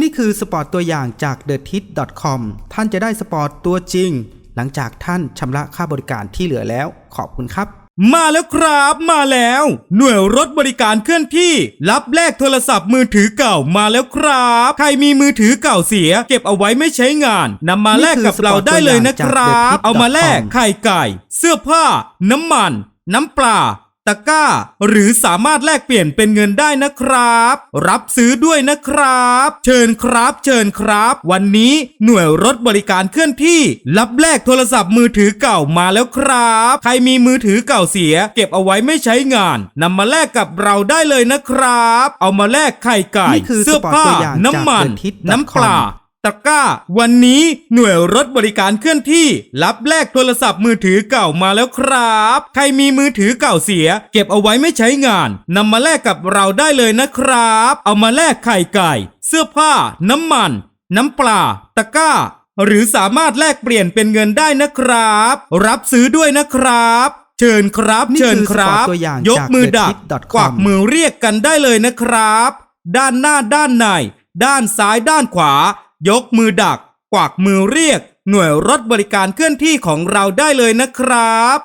นี่คือสปอร์ตตัวอย่างจาก t h e t i t c o m ท่านจะได้สปอร์ตตัวจริง หลังจากท่านชำระค่าบริการที่เหลือแล้ว ขอบคุณครับ มาแล้วครับมาแล้ว หน่วยรถบริการเคลื่อนที่ รับแลกโทรศัพท์มือถือเก่ามาแล้วครับ ใครมีมือถือเก่าเสีย เก็บเอาไว้ไม่ใช้งานนำมาแลกกับเราได้เลยนะครับ เอามาแลกไข่ไก่ เสื้อผ้า น้ำมัน น้ำปลา ตะกร้า หรือสามารถแลกเปลี่ยนเป็นเงินได้นะครับ รับซื้อด้วยนะครับ เชิญครับ เชิญครับ วันนี้หน่วยรถบริการเคลื่อนที่ รับแลกโทรศัพท์มือถือเก่ามาแล้วครับ ใครมีมือถือเก่าเสีย เก็บเอาไว้ไม่ใช้งานนำมาแลกกับเราได้เลยนะครับ เอามาแลกไข่ไก่นี่คือเสื้อผ้าสปอร์ตตัวอย่างจากน้ำมัน TheTit.com น้ำปลา ตะกร้า วันนี้หน่วยรถบริการเคลื่อนที่ รับแลกโทรศัพท์มือถือเก่ามาแล้วครับ ใครมีมือถือเก่าเสีย เก็บเอาไว้ไม่ใช้งานนำมาแลกกับเราได้เลยนะครับ เอามาแลกไข่ไก่ เสื้อผ้า น้ำมัน น้ำปลา ตะกร้า หรือสามารถแลกเปลี่ยนเป็นเงินได้นะครับ รับซื้อด้วยนะครับเชิญครับนี่เชิญคือครัสปอร์บตตัวอย่างยกจากมือดัก TheTit.com กวักมือเรียกกันได้เลยนะครับ ด้านหน้าด้านใน ด้านซ้ายด้านขวา ยกมือดักกวักมือเรียกหน่วยรถบริการเคลื่อนที่ของเราได้เลยนะครับ